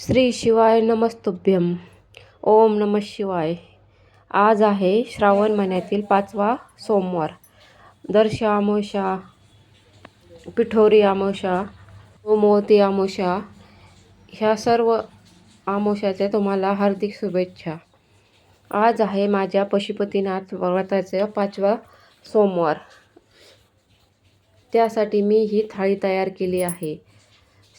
श्री शिवाय नमस्तुभ्यम ओम नम शिवाय. आज आहे श्रावण महिन्यातील पाचवा सोमवार. दर्श आमोशा पिठोरी आमोशा सोमवती आमोशा ह्या सर्व अमावस्याच्या तुम्हाला हार्दिक शुभेच्छा. आज आहे माझ्या पशुपतीनाथ व्रताचा पाचवा सोमवार. त्यासाठी मी ही थाळी तयार केली आहे.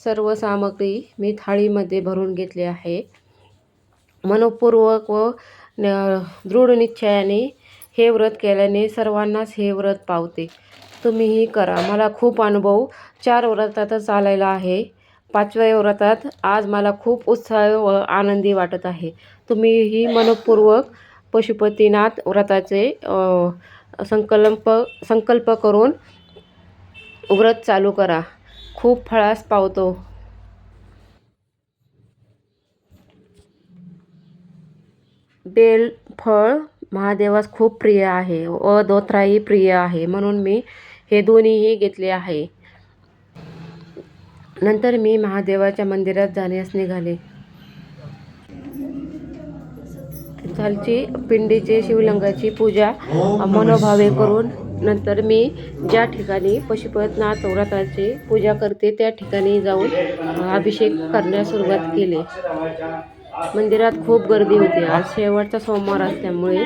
सर्व सामग्री मी थाळीमध्ये भरून घेतली आहे. मनपूर्वक व दृढ निश्चयाने हे व्रत केल्याने सर्वांनाच हे व्रत पावते. तुम्हीही करा. मला खूप अनुभव. चार व्रतातच आलेला आहे. पाचव्या व्रतात आज मला खूप उत्साह व आनंदी वाटत आहे. तुम्हीही मनपूर्वक पशुपतीनाथ व्रताचे संकल्प संकल्प करून व्रत चालू करा. खूप फळास पावतो. बेल फळ महादेवास खूप प्रिय आहे. व दोथराही प्रिय आहे. म्हणून मी हे दोन्हीही घेतले आहे. नंतर मी महादेवाच्या मंदिरात जाण्यास निघाले. तिथालची पिंडीचे शिवलिंगाची पूजा मनोभावे करून नंतर मी ज्या ठिकाणी पशुपतनाथ व्रताची पूजा करते त्या ठिकाणी जाऊन अभिषेक करण्यास सुरुवात केली. मंदिरात खूप गर्दी होती. आज शेवटचा सोमवार असल्यामुळे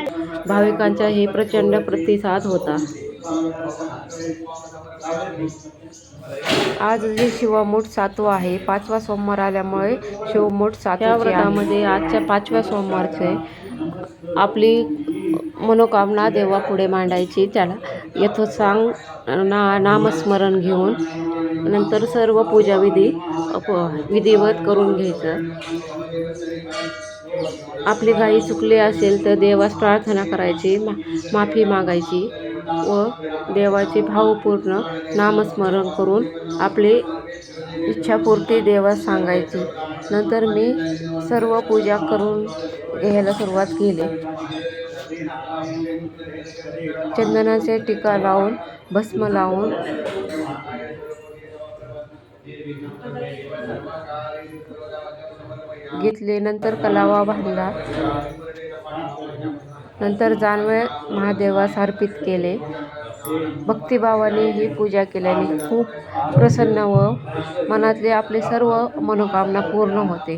भाविकांचा हे प्रचंड प्रतिसाद होता. आज जे शिवमूठ सातवा आहे पाचवा सोमवार आल्यामुळे शिवमूठ सातव्या व्रतामध्ये आजच्या पाचव्या सोमवारचे आपली मनोकामना देवापुढे मांडायची. त्याला यथोसांग ना नामस्मरण घेऊन नंतर सर्व पूजाविधी विधिवत करून घ्यायचं. आपली गाई चुकली असेल तर देवास प्रार्थना करायची मा माफी मागायची व देवाचे भावपूर्ण नामस्मरण करून आपली इच्छापूर्ती देवास सांगायची. नंतर मी सर्व पूजा करून घ्यायला सुरुवात केली. चंदनाचे टीका लावून भस्म लावून. घेतले नंतर कलावा बांधला. नंतर जानवे महादेवास अर्पित केले. भक्तिभावाने ही पूजा केल्याने खूप प्रसन्न व मनातले आपले सर्व मनोकामना पूर्ण होते.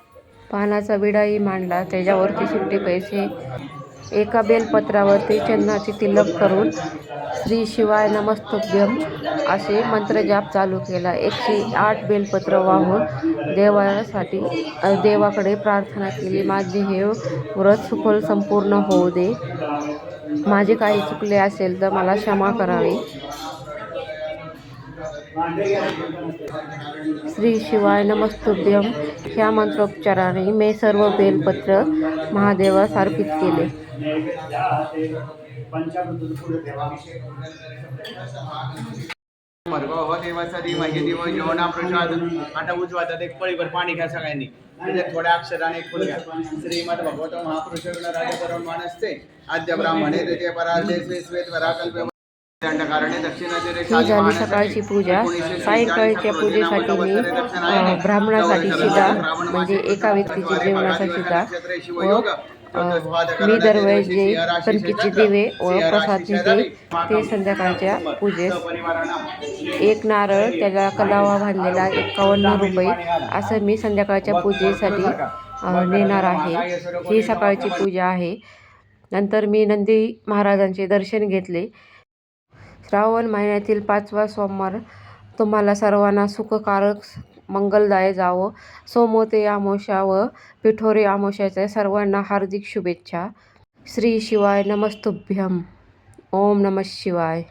पानाचा विडाही मांडला. त्याच्यावरती सुट्टे पैसे. एका बेलपत्रावरती चंदनाची तिलक करून श्री शिवाय नमस्तभ्यम असे मंत्रजाप चालू केला. एकशे आठ बेलपत्र वाहून देवासाठी देवाकडे प्रार्थना केली. माझे हे व्रत सुफल संपूर्ण होऊ दे. माझे काही चुकले असेल तर मला क्षमा करावी. श्री शिवाय नमस्तुभ्यम ह्या मंत्रोपचाराने मी सर्व बेलपत्र महादेवास अर्पित केले. भर्गव हो देवाचा धीमहि दिवो यो प्रसाद. आता उजवातात एक पळीभर पाणी घ्या सगळ्यांनी. म्हणजे थोड्या अक्षराने एक फुल घ्या. श्रीमद भगवत महापुरुष राजा परम असते आद्य ब्राह्मणे द्वितीय परार्धे स्वे श्वेत वराकल्पे दंडकारणे ही झाली सकाळची पूजा. सायंकाळच्या पूजेसाठी मी ब्राह्मणासाठी शिदा म्हणजे एका व्यक्तीची जेवणाचा शिदा व मी दरवेळेस जे कणकीचे दिवे व प्रसाद घेते ते संध्याकाळच्या पूजेस. एक नारळ त्याला कलावा बांधलेला एकावन्न रुपये. असं मी संध्याकाळच्या पूजेसाठी नेणार आहे. ही सकाळची पूजा आहे. नंतर मी नंदी महाराजांचे दर्शन घेतले. श्रावण महिन्यातील पाचवा सोमवार. तुम्हाला सर्वांना सुखकारक मंगलदाय जावं. सोमवते आमोशा व पिठोरी अमावस्याच्या सर्वांना हार्दिक शुभेच्छा. श्री शिवाय नमस्तुभ्यम. ओम नमः शिवाय.